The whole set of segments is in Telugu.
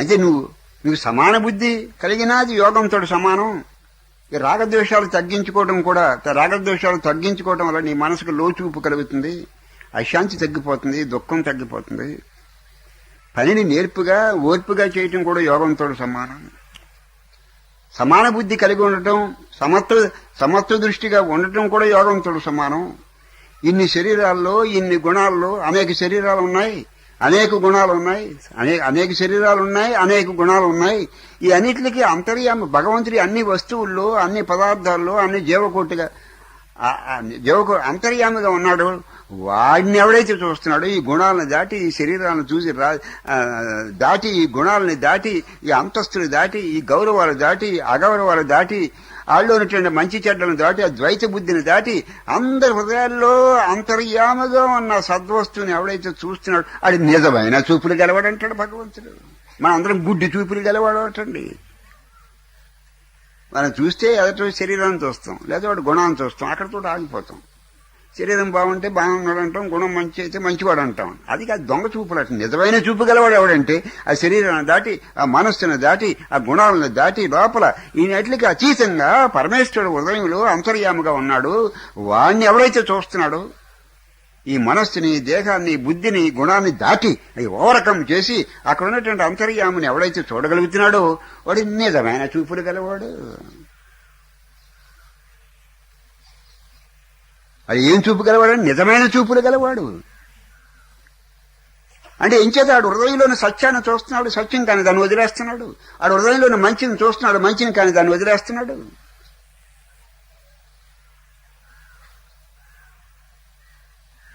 అంటే నువ్వు నువ్వు సమాన బుద్ధి కలిగినది యోగంతో సమానం. ఈ రాగద్వేషాలు తగ్గించుకోవడం కూడా రాగద్వేషాలు తగ్గించుకోవడం వల్ల నీ మనసుకు లోచూపు కలుగుతుంది అశాంతి తగ్గిపోతుంది దుఃఖం తగ్గిపోతుంది. పనిని నేర్పుగా ఓర్పుగా చేయటం కూడా యోగంతో సమానం. సమాన బుద్ధి కలిగి ఉండటం సమత్వ సమత్వ దృష్టిగా ఉండటం కూడా యోగంతో సమానం. ఇన్ని శరీరాల్లో ఇన్ని గుణాల్లో అనేక శరీరాలు ఉన్నాయి. అనేక గుణాలు ఉన్నాయి అనేక అనేక శరీరాలు ఉన్నాయి అనేక గుణాలు ఉన్నాయి ఈ అన్నిటికీ అంతర్యామి భగవంతుడి అన్ని వస్తువుల్లో అన్ని పదార్థాల్లో అన్ని జీవకోటిగా ఆ- అంతర్యామిగా ఉన్నాడు. వాడిని ఎవడైతే చూస్తున్నాడో ఈ గుణాలను దాటి ఈ శరీరాలను చూసి రా దాటి ఈ గుణాలని దాటి ఈ అంతస్తులు దాటి ఈ గౌరవాలు దాటి అగౌరవాలు దాటి వాళ్ళు ఉన్నటువంటి మంచి చెడ్డలను దాటి ఆ ద్వైత బుద్ధిని దాటి అందరి హృదయాల్లో అంతర్యామగా ఉన్న సద్వస్తుని ఎవడైతే చూస్తున్నాడు అది నిజమైన చూపులు గెలవాడంటాడు భగవంతుడు. మన అందరం గుడ్డి చూపులు గెలవాడు అంటండి. మనం చూస్తే ఎదుటి శరీరాన్ని చూస్తాం లేదా వాడు గుణాన్ని చూస్తాం అక్కడతో ఆగిపోతాం. శరీరం బాగుంటే బాగున్నాడు అంటాం గుణం మంచి అయితే మంచివాడు అంటాం. అది కాదు దొంగ చూపులు అంటే నిజమైన చూపు గలవాడు ఎవడంటే ఆ శరీరాన్ని దాటి ఆ మనస్సును దాటి ఆ గుణాలను దాటి లోపల ఈయనట్లకి అతీతంగా పరమేశ్వరుడు హృదయంలో అంతర్యాముగా ఉన్నాడు. వాణ్ణి ఎవరైతే చూస్తున్నాడో ఈ మనస్సుని దేహాన్ని బుద్ధిని గుణాన్ని దాటి అవి ఓవరకం చేసి అక్కడ ఉన్నటువంటి అంతర్యాముని ఎవడైతే చూడగలుగుతున్నాడో వాడు నిజమైన చూపులు గలవాడు. అది ఏం చూపు గలవాడు? నిజమైన చూపులు గలవాడు. అంటే ఎంచేత ఆడు హృదయంలోని సత్యాన్ని చూస్తున్నాడు? సత్యం కానీ దాన్ని వదిలేస్తున్నాడు. ఆడు హృదయంలోని మంచిని చూస్తున్నాడు మంచిని కానీ దాన్ని వదిలేస్తున్నాడు.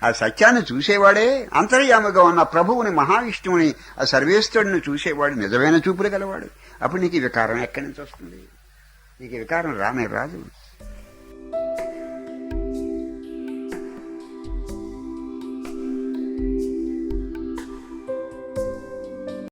ఆ సత్యాన్ని చూసేవాడే అంతర్యామగా ఉన్న ప్రభువుని మహావిష్ణువుని ఆ సర్వేశ్వరుడిని చూసేవాడు నిజమైన చూపులు గలవాడు. అప్పుడు నీకు వికారం ఎక్కడి నుంచి వస్తుంది? నీకు వికారం రానే రాదు.